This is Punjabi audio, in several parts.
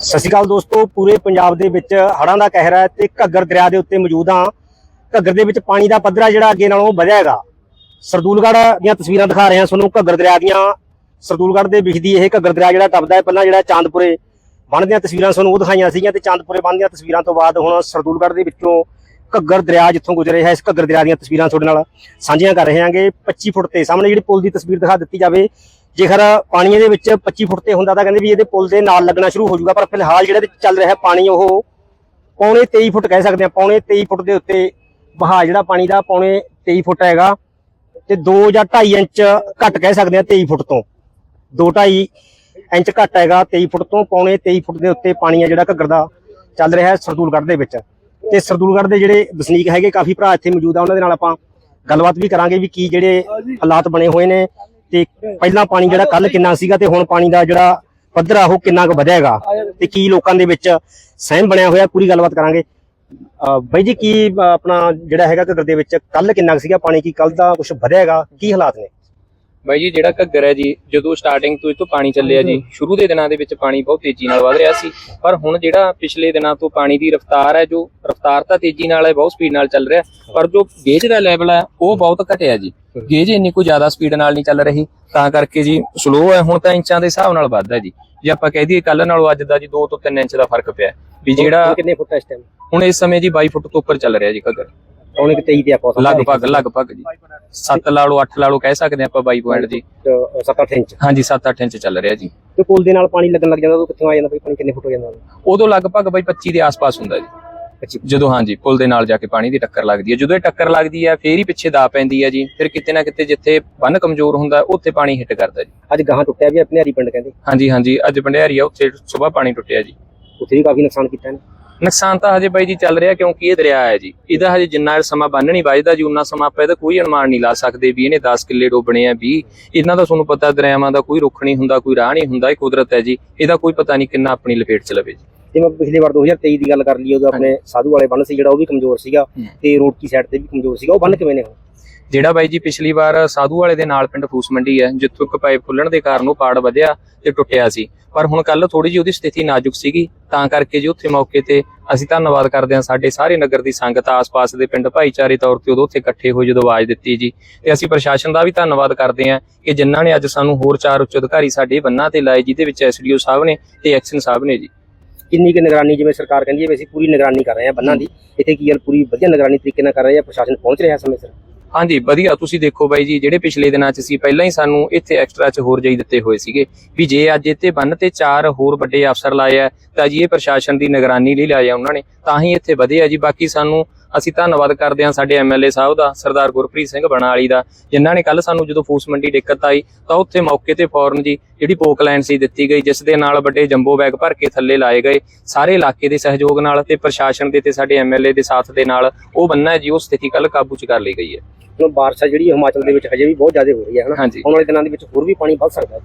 ਸਤਿ ਸ਼੍ਰੀ ਅਕਾਲ ਦੋਸਤੋ, ਪੂਰੇ ਪੰਜਾਬ ਦੇ ਵਿੱਚ ਹੜ੍ਹਾਂ ਦਾ ਕਹਿਰ ਹੈ ਤੇ ਘੱਗਰ ਦਰਿਆ ਦੇ ਉੱਤੇ ਮੌਜੂਦ ਹਾਂ। ਘੱਗਰ ਦੇ ਵਿੱਚ ਪਾਣੀ ਦਾ ਪੱਧਰਾ ਜਿਹੜਾ ਅੱਗੇ ਨਾਲੋਂ ਵਧਿਆ ਹੈਗਾ। ਸਰਦੂਲਗੜ੍ਹ ਦੀਆਂ ਤਸਵੀਰਾਂ ਦਿਖਾ ਰਹੇ ਹਾਂ ਤੁਹਾਨੂੰ ਘੱਗਰ ਦਰਿਆ ਦੀਆਂ। ਸਰਦੂਲਗੜ੍ਹ ਦੇ ਵਿਖਦੀ ਇਹ ਘੱਗਰ ਦਰਿਆ ਜਿਹੜਾ ਟੱਪਦਾ ਹੈ, ਪਹਿਲਾਂ ਜਿਹੜਾ ਚਾਂਦਪੁਰੇ ਬੰਨ੍ਹ ਦੀਆਂ ਤਸਵੀਰਾਂ ਤੁਹਾਨੂੰ ਉਹ ਦਿਖਾਈਆਂ ਸੀਗੀਆਂ ਤੇ ਚਾਂਦਪੁਰੇ ਬੰਨ੍ਹ ਦੀਆਂ ਤਸਵੀਰਾਂ ਤੋਂ ਬਾਅਦ ਹੁਣ ਸਰਦੂਲਗੜ੍ਹ ਦੇ ਵਿੱਚੋਂ ਘੱਗਰ ਦਰਿਆ ਜਿੱਥੋਂ ਗੁਜ਼ਰ ਰਿਹਾ, ਇਸ ਘੱਗਰ ਦਰਿਆ ਦੀਆਂ ਤਸਵੀਰਾਂ ਤੁਹਾਡੇ ਨਾਲ ਸਾਂਝੀਆਂ ਕਰ ਰਹੇ ਹਾਂਗੇ। 25 ਫੁੱਟ ਤੇ ਸਾਹਮਣੇ ਜਿਹੜੀ ਪੁਲ ਦੀ ਤਸਵੀਰ ਦਿਖਾ ਦਿੱਤੀ ਜਾਵੇ ਜੇਕਰ ਪਾਣੀ ਇਹਦੇ ਵਿੱਚ 25 ਫੁੱਟ ਤੇ ਹੁੰਦਾ ਤਾਂ ਕਹਿੰਦੇ ਵੀ ਇਹਦੇ ਪੁਲ ਦੇ ਨਾਲ ਲੱਗਣਾ ਸ਼ੁਰੂ ਹੋ ਜਾਊਗਾ ਪਰ ਫਿਲਹਾਲ ਜਿਹੜਾ ਚੱਲ ਰਿਹਾ ਪਾਣੀ ਉਹ ਪੌਣੇ 23 ਫੁੱਟ ਕਹਿ ਸਕਦੇ ਆ ਪੌਣੇ 23 ਫੁੱਟ ਦੇ ਉੱਤੇ ਵਹਾਅ ਜਿਹੜਾ ਪਾਣੀ ਦਾ ਪੌਣੇ 23 ਫੁੱਟ ਹੈਗਾ ਤੇ 2 ਜਾਂ 2.5 ਇੰਚ ਘੱਟ ਕਹਿ ਸਕਦੇ ਆ 23 ਫੁੱਟ ਤੋਂ। 2.5 ਇੰਚ ਘੱਟ ਹੈਗਾ 23 ਫੁੱਟ ਤੋਂ ਪੌਣੇ 23 ਫੁੱਟ ਦੇ ਉੱਤੇ ਪਾਣੀ ਆ ਜਿਹੜਾ ਘੱਗਰ ਦਾ ਚੱਲ ਰਿਹਾ ਸਰਦੂਲਗੜ੍ਹ ਦੇ ਵਿੱਚ। ਤੇ ਸਰਦੂਲਗੜ੍ਹ ਦੇ ਜਿਹੜੇ ਵਸਨੀਕ ਹੈਗੇ ਕਾਫੀ ਭਰਾ ਇੱਥੇ ਮੌਜੂਦ ਆ ਉਹਨਾਂ ਦੇ ਨਾਲ ਆਪਾਂ ਗੱਲਬਾਤ ਵੀ ਕਰਾਂਗੇ ਵੀ ਕੀ ਜਿਹੜੇ ਹਾਲਾਤ ਬਣੇ ਹੋਏ ਨੇ ਤੇ ਪਹਿਲਾਂ ਪਾਣੀ ਜਿਹੜਾ ਕੱਲ ਕਿੰਨਾ ਸੀਗਾ ਤੇ ਹੁਣ ਪਾਣੀ ਦਾ ਜਿਹੜਾ ਪੱਧਰ ਆ ਉਹ ਕਿੰਨਾ ਕੁ ਵਧਿਆ ਹੈਗਾ ਤੇ ਕੀ ਲੋਕਾਂ ਦੇ ਵਿੱਚ ਸਹਿਮ ਬਣਿਆ ਹੋਇਆ? ਪੂਰੀ ਗੱਲਬਾਤ ਕਰਾਂਗੇ। ਬਾਈ ਜੀ, ਕੀ ਆਪਣਾ ਜਿਹੜਾ ਹੈਗਾ ਘੱਗਰ ਦੇ ਵਿੱਚ ਕੱਲ ਕਿੰਨਾ ਕੁ ਸੀਗਾ ਪਾਣੀ? ਕੀ ਕੱਲ ਦਾ ਕੁਝ ਵਧਿਆ ਹੈਗਾ ਕੀ ਹਾਲਾਤ ਨੇ? ਬਾਈ ਜੀ, ਜਿਹੜਾ ਘੱਗਰ ਹੈ ਜੀ, ਜਦੋਂ ਸਟਾਰਟਿੰਗ ਤੋਂ ਇਹ ਤੋਂ ਪਾਣੀ ਚੱਲਿਆ ਜੀ, ਸ਼ੁਰੂ ਦੇ ਦਿਨਾਂ ਦੇ ਵਿੱਚ ਪਾਣੀ ਬਹੁਤ ਤੇਜ਼ੀ ਨਾਲ ਵਧ ਰਿਹਾ ਸੀ। ਪਰ ਹੁਣ ਜਿਹੜਾ ਪਿਛਲੇ ਦਿਨਾਂ ਤੋਂ ਪਾਣੀ ਦੀ ਰਫ਼ਤਾਰ ਹੈ, ਜੋ ਰਫ਼ਤਾਰ ਤਾਂ ਤੇਜ਼ੀ ਨਾਲ ਹੈ, ਬਹੁਤ ਸਪੀਡ ਨਾਲ ਚੱਲ ਰਿਹਾ, ਪਰ ਜੋ ਗੇਜ ਦਾ ਲੈਵਲ ਹੈ, ਉਹ ਬਹੁਤ ਘਟਿਆ ਜੀ। ਗੇਜ ਇੰਨੀ ਕੋਈ ਜ਼ਿਆਦਾ ਸਪੀਡ ਨਾਲ ਨਹੀਂ ਚੱਲ ਰਹੀ ਤਾਂ ਕਰਕੇ ਜੀ ਸਲੋ ਹੈ ਹੁਣ ਤਾਂ ਇੰਚਾਂ ਦੇ ਹਿਸਾਬ ਨਾਲ ਵੱਧਦਾ ਜੀ। ਜੇ ਆਪਾਂ ਕਹਿ ਦਈਏ ਕੱਲ ਨਾਲੋਂ ਅੱਜ ਦਾ ਜੀ 2 ਤੋਂ 3 ਇੰਚ ਦਾ ਫ਼ਰਕ ਪਿਆ ਵੀ ਜਿਹੜਾ ਕਿੰਨੇ ਫੁੱਟ ਇਸ ਟਾਈਮ ਹੁਣ ਇਸ ਸਮੇਂ ਜੀ 22 ਫੁੱਟ ਤੋਂ ਉੱਪਰ ਚੱਲ ਰਿਹਾ ਜੀ ਘੱਗਰ। ਪੌਣੇ ਕਿ 23 ਤੇ ਆਪਾਂ ਲਗਭਗ ਲਗਭਗ ਜੀ। 7 ਲਾ ਲਓ 8 ਲਾ ਲਓ ਕਹਿ ਸਕਦੇ ਆਪਾਂ 22 ਪੁਆਇੰਟ ਜੀ। 7-8 ਇੰਚ। ਹਾਂਜੀ 7-8 ਇੰਚ ਚੱਲ ਰਿਹਾ ਜੀ। ਤੇ ਪੁਲ ਦੇ ਨਾਲ ਪਾਣੀ ਲੱਗਣ ਲੱਗ ਜਾਂਦਾ ਉਹ ਕਿੱਥੋਂ ਆ ਜਾਂਦਾ ਪਾਣੀ ਕਿੰਨੇ ਫੁੱਟ ਹੋ ਜਾਂਦਾ? ਉਦੋਂ ਲਗਭਗ ਬਈ 25 ਦੇ ਆਸ-ਪਾਸ ਹੁੰਦਾ ਜੀ। 25 ਜਦੋਂ ਹਾਂਜੀ ਪੁਲ ਦੇ ਨਾਲ ਜਾ ਕੇ ਪਾਣੀ ਦੀ ਟੱਕਰ ਲੱਗਦੀ ਹੈ। ਜਦੋਂ ਇਹ ਟੱਕਰ ਲੱਗਦੀ ਹੈ ਫੇਰ ਹੀ ਪਿੱਛੇ ਦਾ ਪੈਂਦੀ ਹੈ ਜੀ। ਫਿਰ ਕਿਤੇ ਨਾ ਕਿਤੇ ਜਿੱਥੇ ਬੰਨ ਕਮਜ਼ੋਰ ਹੁੰਦਾ ਉੱਥੇ ਪਾਣੀ ਹਿੱਟ ਕਰਦਾ ਜੀ। ਅੱਜ ਗਾਹਾਂ ਟੁੱਟਿਆ ਵੀ ਆਪਣੇ ਹਰੀ ਪਿੰਡ ਕਹਿੰਦੇ। ਹਾਂਜੀ ਹਾਂਜੀ ਅੱਜ ਬੰਡਿਆਰੀ ਆ ਉੱਥੇ ਸਵੇਰ ਪਾਣੀ ਟੁੱਟਿਆ ਜੀ। ਉੱਥੇ ਵੀ ਕਾਫੀ ਨੁਕਸਾਨ ਕੀਤਾ ਨੇ ਨੁਕਸਾਨ ਤਾਂ ਹਜੇ ਬਾਈ ਜੀ ਚੱਲ ਰਿਹਾ ਕਿਉਂਕਿ ਇਹ ਦਰਿਆ ਹੈ ਜੀ। ਇਹਦਾ ਹਜੇ ਜਿੰਨਾ ਸਮਾਂ ਬੰਨ ਨਹੀਂ ਵੱਜਦਾ ਜੀ ਉਨਾ ਸਮਾਂ ਆਪਾਂ ਇਹਦਾ ਕੋਈ ਅਨੁਮਾਨ ਨਹੀਂ ਲਾ ਸਕਦੇ ਵੀ ਇਹਨੇ 10 ਕਿੱਲੇ ਡੋਬਣੇ ਆ 20 ਇਹਨਾਂ ਦਾ ਤੁਹਾਨੂੰ ਪਤਾ ਦਰਿਆਵਾਂ ਦਾ ਕੋਈ ਰੁੱਖ ਨਹੀਂ ਹੁੰਦਾ ਕੋਈ ਰਾਹ ਨਹੀਂ ਹੁੰਦਾ ਇਹ ਕੁਦਰਤ ਹੈ ਜੀ। ਇਹਦਾ ਕੋਈ ਪਤਾ ਨਹੀਂ ਕਿੰਨਾ ਆਪਣੀ ਲਪੇਟ ਚ ਲਵੇ ਜੀ। ਜਿਵੇਂ ਪਿਛਲੀ ਵਾਰ 2023 ਦੀ ਗੱਲ ਕਰ ਲਈ ਉਦੋਂ ਆਪਣੇ ਸਾਧੂ ਵਾਲੇ ਬੰਨ ਸੀ ਜਿਹੜਾ ਉਹ ਵੀ ਕਮਜ਼ੋਰ ਸੀਗਾ। ਤੇ ਰੋਡਕੀ ਸਾਈਡ ਤੇ ਵੀ ਕਮਜ਼ੋਰ ਸੀਗਾ ਉਹ ਬੰਨ ਕਿਵੇਂ ਨੇ ਜਿਹੜਾ ਬਾਈ ਜੀ ਪਿਛਲੀ ਵਾਰ ਸਾਧੂ ਵਾਲੇ ਦੇ ਨਾਲ ਪਿੰਡ ਫੂਸ ਮੰਡੀ ਹੈ ਜਿੱਥੋਂ ਇੱਕ ਪਾਈਪ ਖੁੱਲਣ ਦੇ ਕਾਰਨ ਉਹ ਪਾੜ ਵਧਿਆ ਤੇ ਟੁੱਟਿਆ ਸੀ। ਪਰ ਹੁਣ ਕੱਲ ਥੋੜੀ ਜਿਹੀ ਉਹਦੀ ਸਥਿਤੀ ਨਾਜ਼ੁਕ ਸੀਗੀ ਤਾਂ ਕਰਕੇ ਜੀ ਉੱਥੇ ਮੌਕੇ ਤੇ ਅਸੀਂ ਧੰਨਵਾਦ ਕਰਦੇ ਹਾਂ ਸਾਡੇ ਸਾਰੇ ਨਗਰ ਦੀ ਸੰਗਤ ਆਸ-ਪਾਸ ਦੇ ਪਿੰਡ ਭਾਈਚਾਰੇ ਤੌਰ ਤੇ ਉਦੋਂ ਉੱਥੇ ਇਕੱਠੇ ਹੋਏ ਜਦੋਂ ਆਵਾਜ਼ ਦਿੱਤੀ ਜੀ। ਤੇ ਅਸੀਂ ਪ੍ਰਸ਼ਾਸਨ ਦਾ ਵੀ ਧੰਨਵਾਦ ਕਰਦੇ ਹਾਂ ਕਿ ਜਿਨ੍ਹਾਂ ਨੇ ਅੱਜ ਸਾਨੂੰ ਹੋਰ ਚਾਰ ਉੱਚ ਅਧਿਕਾਰੀ ਸਾਡੇ ਬੰਨਾਂ ਤੇ ਲਾਏ ਜਿਹਦੇ ਵਿੱਚ ਐਸਡੀਓ ਸਾਹਿਬ ਨੇ ਤੇ ਐਕਸ਼ਨ ਸਾਹਿਬ ਨੇ ਜੀ। ਕਿੰਨੀ ਕਿ ਨਿਗਰਾਨੀ ਜਿਵੇਂ ਸਰਕਾਰ ਕਹਿੰਦੀ ਹੈ ਵੀ ਅਸੀਂ ਪੂਰੀ ਨਿਗਰਾਨੀ ਕਰ ਰਹੇ ਹਾਂ ਬੰਨਾਂ ਦੀ। ਇੱਥੇ ਕੀ ਯਾਰ ਪੂਰੀ ਵਧੀਆ ਨਿਗਰਾਨੀ ਤਰੀਕੇ ਨਾਲ ਕਰ ਰਹੇ ਹਾਂ ਪ੍ਰਸ਼ਾਸਨ ਪਹੁੰਚ ਰਿਹਾ ਸਮੇਂ ਸਿਰ? ਹਾਂਜੀ, ਵਧੀਆ। ਤੁਸੀਂ ਦੇਖੋ ਬਾਈ ਜੀ, ਜਿਹੜੇ ਪਿਛਲੇ ਦਿਨਾਂ 'ਚ ਸੀ, ਪਹਿਲਾਂ ਹੀ ਸਾਨੂੰ ਇੱਥੇ ਐਕਸਟਰਾ 'ਚ ਹੋਰ ਜਾਈ ਦਿੱਤੇ ਹੋਏ ਸੀਗੇ। ਵੀ ਜੇ ਅੱਜ ਇੱਥੇ ਬੰਨ ਤੇ ਚਾਰ ਹੋਰ ਵੱਡੇ ਅਫਸਰ ਲਾਏ ਆ, ਤਾਂ ਜੀ ਇਹ ਪ੍ਰਸ਼ਾਸਨ ਦੀ ਨਿਗਰਾਨੀ ਲਈ ਲਾਏ ਆ ਉਹਨਾਂ ਨੇ। ਤਾਂ ਹੀ ਇੱਥੇ ਵਧੇ ਆ ਜੀ। ਬਾਕੀ ਸਾਨੂੰ ਅਸੀਂ ਧੰਨਵਾਦ ਕਰਦੇ ਹਾਂ ਸਾਡੇ ਐਮਐਲਏ ਸਾਹਿਬ ਦਾ, ਸਰਦਾਰ ਗੁਰਪ੍ਰੀਤ ਸਿੰਘ ਬਣਾਲੀ ਦਾ, ਜਿਨ੍ਹਾਂ ਨੇ ਕੱਲ ਸਾਨੂੰ ਜਦੋਂ ਫੂਸ ਮੰਡੀ ਦਿੱਕਤ ਆਈ, ਤਾਂ ਉੱਥੇ ਮੌਕੇ ਤੇ ਫੌਰਨ ਜੀ ਜਿਹੜੀ ਪੋਕਲਾਈਨ ਸੀ ਦਿੱਤੀ ਗਈ, ਜਿਸ ਦੇ ਨਾਲ ਵੱਡੇ ਜੰਬੋ ਬੈਗ ਭਰ ਕੇ ਥੱਲੇ ਲਾਏ ਗਏ। ਸਾਰੇ ਇਲਾਕੇ ਦੇ ਸਹਿਯੋਗ ਨਾਲ ਤੇ ਪ੍ਰਸ਼ਾਸਨ ਦੇ ਤੇ ਸਾਡੇ ਐਮਐਲਏ ਦੇ ਸਾਥ ਦੇ ਨਾਲ ਉਹ ਬੰਨਾ ਜੀ, ਉਹ ਸਥਿਤੀ ਕੱਲ ਕਾਬੂ 'ਚ ਕਰ ਲਈ ਗਈ ਹੈ। ਹੁਣ ਬਾਰਿਸ਼ ਜਿਹੜੀ ਹਿਮਾਚਲ ਦੇ ਵਿੱਚ ਹਜੇ ਵੀ ਬਹੁਤ ਜ਼ਿਆਦਾ ਹੋ ਰਹੀ ਹੈ ਹਨਾ? ਆਉਣ ਵਾਲੇ ਦਿਨਾਂ ਦੇ ਵਿੱਚ ਹੋਰ ਵੀ ਪਾਣੀ ਵੱਧ ਸਕਦਾ ਹੈ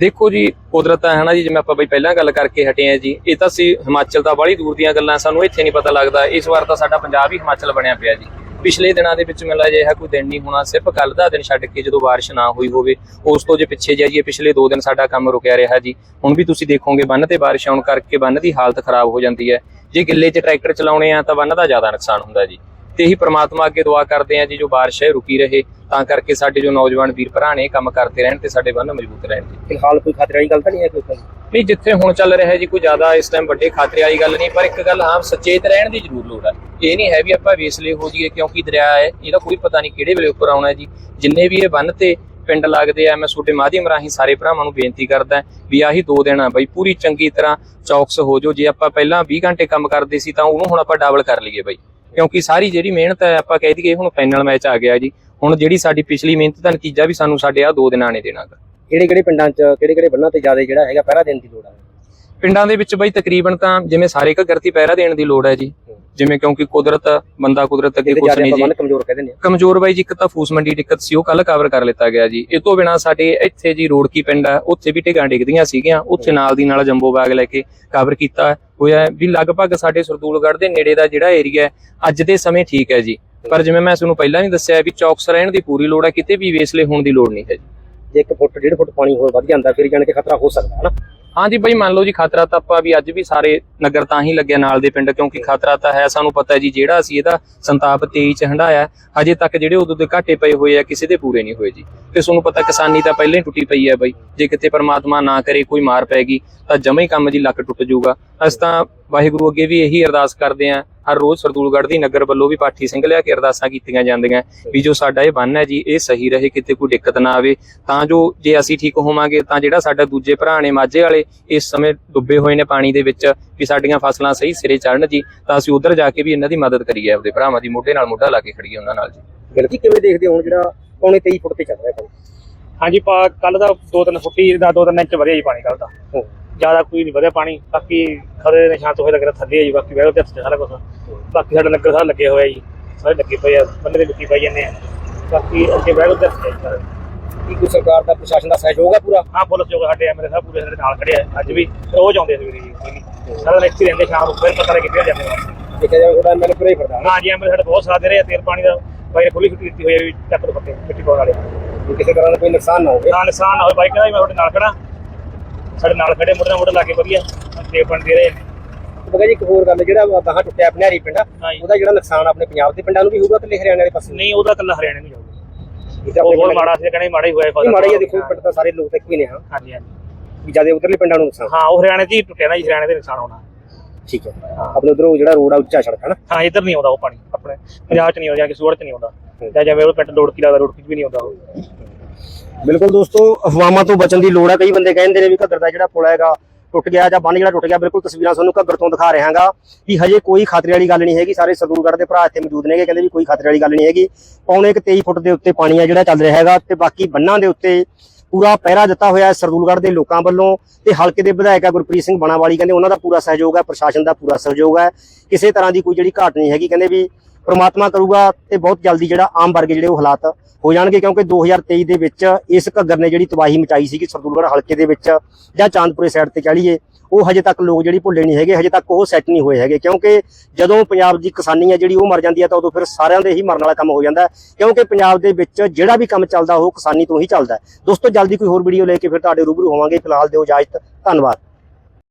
ਦੇਖੋ ਜੀ ਕੁਦਰਤ ਹੈ ਹਨਾ ਜੀ ਜਿਵੇਂ ਆਪਾਂ ਬਈ ਪਹਿਲਾਂ ਗੱਲ ਕਰਕੇ ਹਟੇ ਆ ਜੀ ਇਹ ਤਾਂ ਸੀ ਹਿਮਾਚਲ ਤਾਂ ਬੜੀ ਦੂਰ ਦੀਆਂ ਗੱਲਾਂ ਸਾਨੂੰ ਇੱਥੇ ਨਹੀਂ ਪਤਾ ਲੱਗਦਾ। ਇਸ ਵਾਰ ਤਾਂ ਸਾਡਾ ਪੰਜਾਬ ਹੀ ਹਿਮਾਚਲ ਬਣਿਆ ਪਿਆ ਜੀ। ਪਿਛਲੇ ਦਿਨਾਂ ਦੇ ਵਿੱਚ ਮਿਲਾ ਜਿਹਾ ਕੋਈ ਦਿਨ ਨਹੀਂ ਹੋਣਾ ਸਿਰਫ ਕੱਲ ਦਾ ਦਿਨ ਛੱਡ ਕੇ ਜਦੋਂ ਬਾਰਿਸ਼ ਨਾ ਹੋਈ ਹੋਵੇ ਉਸ ਤੋਂ ਜੇ ਪਿੱਛੇ ਜਾਈਏ ਪਿਛਲੇ 2 ਦਿਨ ਸਾਡਾ ਕੰਮ ਰੁਕਿਆ ਰਿਹਾ ਜੀ। ਹੁਣ ਵੀ ਤੁਸੀਂ ਦੇਖੋਗੇ ਬੰਨ ਤੇ ਬਾਰਿਸ਼ ਆਉਣ ਕਰਕੇ ਬੰਨ ਦੀ ਹਾਲਤ ਖਰਾਬ ਹੋ ਜਾਂਦੀ ਹੈ। ਜੇ ਗਿੱਲੇ 'ਚ ਟਰੈਕਟਰ ਚਲਾਉਣੇ ਆ ਤਾਂ ਬੰਨ ਦਾ ਜ਼ਿਆਦਾ ਨੁਕਸਾਨ ਹੁੰਦਾ ਜੀ। ਤੇ ਇਹੀ ਪ੍ਰਮਾਤਮਾ ਅੱਗੇ ਦੁਆ ਕਰਦੇ ਆ ਜੀ ਜੋ ਬਾਰਿਸ਼ ਹੈ ਰੁਕੀ ਰਹੇ। ਤਾਂ ਕਰਕੇ ਸਾਡੇ ਜੋ ਨੌਜਵਾਨ ਵੀਰ ਭਰਾ ਨੇ ਕੰਮ ਕਰਦੇ ਰਹਿਣ ਤੇ ਸਾਡੇ ਬੰਨ ਮਜ਼ਬੂਤ ਰਹਿਣ ਜੀ। ਫਿਲਹਾਲ ਕੋਈ ਖਤਰੇ ਵਾਲੀ ਗੱਲ ਤਾਂ ਨਹੀਂ ਹੈ ਕੋਈ ਨਹੀਂ ਜਿੱਥੇ ਹੁਣ ਚੱਲ ਰਿਹਾ ਜੀ ਕੋਈ ਜ਼ਿਆਦਾ ਇਸ ਟਾਈਮ ਵੱਡੇ ਖਾਤਰੇ ਵਾਲੀ ਗੱਲ ਨਹੀਂ ਪਰ ਇੱਕ ਗੱਲ ਹਾਂ ਸਚੇਤ ਰਹਿਣ ਦੀ ਜ਼ਰੂਰ ਲੋੜ ਹੈ ਇਹ ਨਹੀਂ ਹੈ ਵੀ ਆਪਾਂ ਵੇਸਲੇ ਹੋ ਜਾਈਏ ਕਿਉਂਕਿ ਦਰਿਆ ਹੈ ਇਹਦਾ ਕੋਈ ਪਤਾ ਨਹੀਂ ਕਿਹੜੇ ਵੇਲੇ ਉੱਪਰ ਆਉਣਾ ਜੀ। ਜਿੰਨੇ ਵੀ ਇਹ ਬੰਨ ਤੇ ਪਿੰਡ ਲੱਗਦੇ ਆ ਮੈਂ ਛੋਟੇ ਮਾਧਿਅਮ ਰਾਹੀਂ ਸਾਰੇ ਭਰਾਵਾਂ ਨੂੰ ਬੇਨਤੀ ਕਰਦਾ ਵੀ ਆਹੀ ਦੋ ਦਿਨ ਆ ਬਈ ਪੂਰੀ ਚੰਗੀ ਤਰ੍ਹਾਂ ਚੌਕਸ ਹੋ ਜਾਓ। ਜੇ ਆਪਾਂ ਪਹਿਲਾਂ 20 ਘੰਟੇ ਕੰਮ ਕਰਦੇ ਸੀ ਤਾਂ ਉਹਨੂੰ ਹੁਣ ਆਪਾਂ ਡਬਲ ਕਰ ਲਈਏ ਬਈ। ਕਿਉਂਕਿ ਸਾਰੀ ਜਿਹੜੀ ਮਿਹਨਤ ਹੈ ਆਪਾਂ ਕਹਿ ਦਈਏ ਹੁਣ ਫਾਈਨਲ ਮੈਚ ਆ ਗਿਆ ਜੀ। ਹੁਣ ਜਿਹੜੀ ਸਾਡੀ ਪਿਛਲੀ ਮਿਹਨਤ ਦਾ ਨਤੀਜਾ ਵੀ ਸਾਨੂੰ ਸਾਡੇ ਆ ਦੋ ਦਿਨਾਂ ਨੇ ਦੇਣਾਗਾ ਕਿਹੜੇ ਕਿਹੜੇ ਪਿੰਡਾਂ 'ਚ ਕਿਹੜੇ ਕਿਹੜੇ ਬੰਨਾਂ ਤੇ ਜ਼ਿਆਦਾ ਜਿਹੜਾ ਹੈਗਾ ਪਹਿਰਾ ਦੇਣ ਦੀ ਲੋੜ ਹੈ ਪਿੰਡਾਂ ਦੇ ਵਿੱਚ ਬਈ ਤਕਰੀਬਨ ਤਾਂ ਜਿਵੇਂ ਸਾਰੇ ਘੱਗਰਤੀ ਪਹਿਰਾ ਦੇਣ ਦੀ ਲੋੜ ਹੈ ਜੀ। ਜਿਵੇਂ ਕਿਉਂਕਿ ਕੁਦਰਤ ਬੰਦਾ ਕੁਦਰਤ ਅੱਗੇ ਕੁਝ ਨਹੀਂ ਜੀ ਕਮਜ਼ੋਰ ਕਹਿ ਦਿੰਦੇ ਕਮਜ਼ੋਰ ਬਾਈ ਜੀ ਇੱਕ ਤਾਂ ਫੂਸ ਮੰਡੀ ਦਿੱਕਤ ਸੀ ਉਹ ਕੱਲ ਕਵਰ ਕਰ ਲਿੱਤਾ ਗਿਆ ਜੀ। ਇਹ ਤੋਂ ਬਿਨਾ ਸਾਡੇ ਇੱਥੇ ਜੀ ਰੋਡ ਕੀ ਪਿੰਡ ਆ ਉੱਥੇ ਵੀ ਢਿੱਗਾਂ ਡਿੱਗਦੀਆਂ ਸੀਗੀਆਂ ਉੱਥੇ ਨਾਲ ਦੀ ਨਾਲ ਜੰਬੋ ਬਾਗ ਲੈ ਕੇ ਕਵਰ ਕੀਤਾ ਹੋਇਆ ਵੀ ਲਗਭਗ ਸਾਡੇ ਸਰਦੂਲਗੜ੍ਹ ਦੇ ਨੇੜੇ ਦਾ ਜਿਹੜਾ ਏਰੀਆ ਅੱਜ ਦੇ ਸਮੇਂ ਠੀਕ ਹੈ ਜੀ। ਪਰ ਜਿਵੇਂ ਮੈਂ ਤੁਹਾਨੂੰ ਪਹਿਲਾਂ ਵੀ ਦੱਸਿਆ ਵੀ ਚੌਕਸ ਰਹਿਣ ਦੀ ਪੂਰੀ ਲੋੜ ਹੈ ਕਿਤੇ ਵੀ ਵੇਸਲੇ ਹੋਣ ਦੀ ਲੋੜ ਨਹੀਂ ਹੈ ਜੀ। ਜੇ 1 ਫੁੱਟ 1.5 ਫੁੱਟ ਪਾਣੀ ਹੋਰ ਵੱਧ ਜਾਂਦਾ ਫਿਰ ਜਾਣ ਕੇ ਖਤਰਾ ਹੋ ਸਕਦਾ ਹੈ ਨਾ ਹਾਂਜੀ ਬਈ ਮੰਨ ਲਓ ਜੀ ਖਤਰਾ ਤਾਂ ਆਪਾਂ ਵੀ ਅੱਜ ਵੀ ਸਾਰੇ ਨਗਰ ਤਾਂ ਹੀ ਲੱਗਿਆ ਨਾਲ ਦੇ ਪਿੰਡ ਕਿਉਂਕਿ ਖਤਰਾ ਤਾਂ ਹੈ। ਸਾਨੂੰ ਪਤਾ ਹੈ ਜੀ ਜਿਹੜਾ ਅਸੀਂ ਇਹਦਾ ਸੰਤਾਪ 23 ਚ ਹੰਡਾਇਆ ਹਜੇ ਤੱਕ ਜਿਹੜੇ ਉਦੋਂ ਦੇ ਘਾਟੇ ਪਏ ਹੋਏ ਆ ਕਿਸੇ ਦੇ ਪੂਰੇ ਨਹੀਂ ਹੋਏ ਜੀ। ਤੇ ਤੁਹਾਨੂੰ ਪਤਾ ਕਿਸਾਨੀ ਤਾਂ ਪਹਿਲਾਂ ਹੀ ਟੁੱਟੀ ਪਈ ਹੈ ਬਈ। ਜੇ ਕਿਤੇ ਪਰਮਾਤਮਾ ਨਾ ਕਰੇ ਕੋਈ ਮਾਰ ਪੈ ਗਈ ਤਾਂ ਜਮੇ ਹੀ ਕੰਮ ਜੀ ਲੱਕ ਟੁੱਟ ਜਾਊਗਾ। ਅਸੀਂ ਤਾਂ ਵਾਹਿਗੁਰੂ ਅੱਗੇ ਵੀ ਇਹੀ ਅਰਦਾਸ ਕਰਦੇ ਆਂ ਹਰ ਰੋਜ਼ ਸਰਦੂਲਗੜ੍ਹ ਦੀ ਨਗਰ ਵੱਲੋਂ ਵੀ ਪਾਠੀ ਸਿੰਘ ਲਿਆ ਕੇ ਅਰਦਾਸਾਂ ਕੀਤੀਆਂ ਜਾਂਦੀਆਂ। ਵੀ ਜੋ ਸਾਡਾ ਇਹ ਬੰਨ ਹੈ ਜੀ ਇਹ ਸਹੀ ਰਹੇ ਕਿਤੇ ਕੋਈ ਦਿੱਕਤ ਨਾ ਆਵੇ। ਤਾਂ ਜੋ ਜੇ ਅਸੀਂ ਠੀਕ ਹੋਵਾਂਗੇ ਤਾਂ ਜਿਹੜਾ ਸਾਡਾ ਦੂਜੇ ਭਰਾ ਨੇ ਮਾਝੇ ਵਾਲੇ ਇਸ ਸਮੇਂ ਡੁੱਬੇ ਹੋਏ ਨੇ ਪਾਣੀ ਦੇ ਵਿੱਚ ਵੀ ਸਾਡੀਆਂ ਫਸਲਾਂ ਸਹੀ ਸਿਰੇ ਚੜਨ ਜੀ ਤਾਂ ਅਸੀਂ ਉਧਰ ਜਾ ਕੇ ਵੀ ਇਹਨਾਂ ਦੀ ਮਦਦ ਕਰੀਏ ਆਪਦੇ ਭਰਾਵਾਂ ਦੀ ਮੋਢੇ ਨਾਲ ਮੋਢਾ ਲਾ ਕੇ ਖੜੀਏ ਉਹਨਾਂ ਨਾਲ ਜੀ। ਬਿਲਕੁਲ ਕਿਵੇਂ ਦੇਖਦੇ ਹੋ ਹੁਣ ਜਿਹੜਾ ਪੌਣੇ 23 ਫੁੱਟ ਤੇ ਚੱਲ ਰਿਹਾ ਪਾਣੀ ਹਾਂਜੀ ਪਾ ਕੱਲ ਦਾ 2-3 ਫੁੱਟੀ ਦਾ 2-3 ਇੰਚ ਵਧਿਆ ਜੀ ਪਾਣੀ ਕੱਲ ਦਾ। ਹੂੰ। ਜ਼ਿਆਦਾ ਕੋਈ ਨਹੀਂ ਵਧਿਆ ਪਾਣੀ ਬਾਕੀ ਖਰੇ ਨਿਸ਼ਾਨ ਤੋਂ ਹੋਏ ਲੱਗ ਰਿਹਾ ਥੱਲੇ ਹੈ ਜੀ ਬਾਕੀ ਵੈਲ ਤੇ ਸਾਰਾ ਕੁਝ ਬਾਕੀ ਸਾਡਾ ਨਗਰ ਸਾਰਾ ਲੱਗੇ ਹੋਇਆ ਜੀ। ਸਾਰੇ ਲੱਗੇ ਪਏ ਆ ਬੰਦੇ ਦੇ ਮਿੱਟੀ ਪਾਈ ਜਾਂਦੇ ਆ। ਬਾਕੀ ਅੱਗੇ ਵੈਲ ਤੇ ਕੀ ਕੋਈ ਸਰਕਾਰ ਦਾ ਪ੍ਰਸ਼ਾਸਨ ਦਾ ਸਹਿਯੋਗ ਹੈ ਪੂਰਾ? ਹਾਂ ਪੁਲਿਸ ਜੋ ਸਾਡੇ ਐਮਐਲਏ ਸਾਹਿਬ ਪੂਰੇ ਸਾਡੇ ਨਾਲ ਖੜੇ ਆ। ਅੱਜ ਵੀ ਰੋਜ਼ ਆਉਂਦੇ ਸਵੇਰੇ ਜੀ ਨਹੀਂ। ਸਾਰਾ ਦਿਨ ਰਹਿੰਦੇ ਸ਼ਾਮ ਨੂੰ ਫਿਰ ਪਤਾ ਲੱਗ ਕਿੱਥੇ ਜਾਂਦੇ ਆ। ਦੇਖਿਆ ਜਾਵੇ ਤੁਹਾਡਾ ਐਮਐਲਏ ਪੂਰਾ ਹੀ ਫਿਰਦਾ। ਹੈ ਜੀ ਐਮਐਲਏ ਸਾਡੇ ਬਹੁਤ ਸਾਥ ਦੇ ਰਹੇ ਆ ਤੇਲ ਪਾਣੀ ਦਾ ਬਾਈ ਨੇ ਖੁੱਲੀ ਛੁੱਟੀ ਦਿੱਤੀ ਹੋਈ ਹੈ ਵੀ ਚੱਕ ਪੱਤੇ ਮਿੱਟੀ ਪਾਉਣ ਵਾਲੇ। ਕਿਸੇ ਤਰ੍ਹਾਂ ਦਾ ਕੋਈ ਨੁਕਸਾਨ ਨਾ ਹੋਵੇ। ਨਾ ਨੁਕਸਾਨ ਨਾ ਹੋਵੇ। ਬਾਈਕ ਦਾ ਮੈਂ ਤੁਹਾਡੇ ਨਾਲ ਖੜਾ ਸਾਡੇ ਨਾਲ ਖੜੇ ਮੁੰਡੇ ਮੁੰਡਾ ਲਾ ਕੇ ਵਧੀਆ। ਤੇਲ ਪਾਣੀ ਦੇ ਰਹੇ ਆ। ਬਗਾ ਜੀ ਇੱਕ ਹੋਰ ਗੱਲ ਜਿਹੜਾ ਬਾਹਾਂ ਟੁੱਟਿਆ ਹਰੀ ਪਿੰਡ। ਉਹਦਾ ਜਿਹੜਾ ਨੁਕਸਾਨ ਆਪਣੇ ਪੰਜਾਬ ਦੇ ਪਿੰਡਾਂ ਨੂੰ ਵੀ ਹੋਊਗਾ ਤੇ ਹਰਿਆਣਾ ਦੇ ਪਾਸੇ ਨਹੀਂ ਉਹਦਾ ਕੱਲਾ ਹਰਿਆਣੇ ਨੂੰ ਜਾਊਗਾ ਇਹ ਤਾਂ ਉਹ ਆਪਣੇ ਬਹੁਤ ਪਿੰਡ- ਮਾੜਾ ਸੀ ਕਹਿੰਦੇ ਮਾੜਾ ਹੀ ਹੋਇਆ ਨਹੀਂ ਮਾੜਾ ਹੀ ਆ ਦੇਖੋ ਪਿੰਡ ਤਾਂ ਸਾਰੇ ਲੋਕ ਤਾਂ ਇੱਕੋ ਹੀ ਨੇ ਹਾਂ। ਹਾਂਜੀ ਹਾਂਜੀ। ਵੀ ਜ਼ਿਆਦਾ ਉਧਰਲੇ ਪਿੰਡਾਂ ਨੂੰ ਨੁਕਸਾਨ। ਹਾਂ ਉਹ ਹਰਿਆਣੇ 'ਚ ਹੀ ਟੁੱਟਿਆ ਨਾ ਜੀ ਹਰਿਆਣੇ ਦੇ ਨੁਕਸਾਨ ਹੋਣਾ। ਠੀਕ ਹੈ। ਆਪਣੇ ਉਧਰੋਂ ਜਿਹੜਾ ਰੋਡ ਆ ਉੱਚਾ ਸੜਕ ਹੈ ਨਾ। ਹਾਂ ਇੱਧਰ ਨਹੀਂ ਆਉਂਦਾ ਉਹ ਪਾਣੀ ਆਪਣੇ ਪੰਜਾਬ 'ਚ ਨਹੀਂ ਆਉਂਦਾ ਕਿਸੇ ਹੋਰ 'ਚ ਨਹੀਂ ਆਉਂਦਾ। ਜਾਂ ਜਿਵੇਂ ਉਹ ਪਿੰਡ ਲੋੜ ਕੀ ਲੱਗਦਾ ਲੋੜ ਵੀ ਨਹੀਂ ਆਉਂਦਾ ਉਹ। ਬਿਲਕੁਲ ਦੋਸਤੋ ਅਫਵਾਹਾਂ ਤੋਂ ਬਚਣ ਦੀ ਲੋੜ ਹੈ ਕਈ ਬੰਦੇ ਕਹਿੰਦੇ ਨੇ ਵੀ ਘੱਗਰ ਦਾ ਜਿਹੜਾ ਪੁਲ ਹੈਗਾ ਟੁੱਟ ਗਿਆ ਜਾਂ ਬੰਨ ਜਿਹੜਾ ਟੁੱਟ ਗਿਆ, ਬਿਲਕੁਲ ਤਸਵੀਰਾਂ ਤੁਹਾਨੂੰ ਘੱਗਰ ਤੋਂ ਦਿਖਾ ਰਿਹਾ ਹਾਂਗਾ ਵੀ ਹਜੇ ਕੋਈ ਖਤਰੇ ਵਾਲੀ ਗੱਲ ਨਹੀਂ ਹੈਗੀ। ਸਾਰੇ ਸਰਦੂਲਗੜ੍ਹ ਦੇ ਭਰਾ ਇੱਥੇ ਮੌਜੂਦ ਨੇਗੇ, ਕਹਿੰਦੇ ਵੀ ਕੋਈ ਖਤਰੇ ਵਾਲੀ ਗੱਲ ਨਹੀਂ ਹੈਗੀ। ਪੌਣੇ ਕੁ 23 ਫੁੱਟ ਦੇ ਉੱਤੇ ਪਾਣੀ ਆ ਜਿਹੜਾ ਚੱਲ ਰਿਹਾ ਹੈਗਾ ਤੇ ਬਾਕੀ ਬੰਨਾਂ ਦੇ ਉੱਤੇ ਪੂਰਾ ਪਹਿਰਾ ਦਿੱਤਾ ਹੋਇਆ ਹੈ ਸਰਦੂਲਗੜ੍ਹ ਦੇ ਲੋਕਾਂ ਵੱਲੋਂ ਤੇ ਹਲਕੇ ਦੇ ਵਿਧਾਇਕ ਆ ਗੁਰਪ੍ਰੀਤ ਸਿੰਘ ਬਣਾਵਾਲੀ, ਕਹਿੰਦੇ ਉਹਨਾਂ ਦਾ ਪੂਰਾ ਸਹਿਯੋਗ ਹੈ ਪ੍ਰਸ਼ਾਸਨ ਦਾ ਪੂਰਾ ਸਹਿਯੋਗ ਹੈ ਕਿਸੇ ਤਰ੍ਹਾਂ ਦੀ ਕੋਈ ਜਿਹੜੀ ਘਾਟ ਨਹੀਂ ਹੈਗੀ, ਕਹਿੰਦੇ ਵੀ ਪ੍ਰਮਾਤਮਾ ਕਰੂਗਾ ਤੇ ਬਹੁਤ ਜਲਦੀ ਜਿਹੜਾ ਆਮ ਵਰਗੇ ਜਿਹੜੇ ਉਹ ਹਾਲਾਤ ਹੋ ਜਾਣਗੇ, ਕਿਉਂਕਿ 2023 ਦੇ ਵਿੱਚ ਇਸ ਘੱਗਰ ਨੇ ਜਿਹੜੀ ਤਬਾਹੀ ਮਚਾਈ ਸੀਗੀ ਸਰਦੂਲਗੜ੍ਹ ਹਲਕੇ ਦੇ ਵਿੱਚ ਜਾਂ ਚਾਂਦਪੁਰੇ ਸਾਈਡ ਤੇ ਕਹ ਲਈਏ, ਉਹ ਹਜੇ ਤੱਕ ਲੋਕ ਜਿਹੜੀ ਭੁੱਲੇ ਨਹੀਂ ਹੈਗੇ, ਹਜੇ ਤੱਕ ਉਹ ਸੈੱਟ ਨਹੀਂ ਹੋਏ ਹੈਗੇ, ਕਿਉਂਕਿ ਜਦੋਂ ਪੰਜਾਬ ਦੀ ਕਿਸਾਨੀ ਹੈ ਜਿਹੜੀ ਉਹ ਮਰ ਜਾਂਦੀ ਹੈ ਤਾਂ ਉਦੋਂ ਫਿਰ ਸਾਰਿਆਂ ਦੇ ਹੀ ਮਰਨ ਵਾਲਾ ਕੰਮ ਹੋ ਜਾਂਦਾ ਕਿਉਂਕਿ ਪੰਜਾਬ ਦੇ ਵਿੱਚ ਜਿਹੜਾ ਵੀ ਕੰਮ ਚੱਲਦਾ, ਉਹ ਕਿਸਾਨੀ ਤੋਂ ਹੀ ਚੱਲਦਾ ਦੋਸਤੋ, ਜਲਦੀ ਕੋਈ ਹੋਰ ਵੀਡੀਓ ਲੈ ਕੇ ਫਿਰ ਤੁਹਾਡੇ ਰੂਬਰੂ ਹੋਵਾਂਗੇ। ਫਿਲਹਾਲ ਦਿਓ ਇਜਾਜ਼ਤ, ਧੰਨਵਾਦ।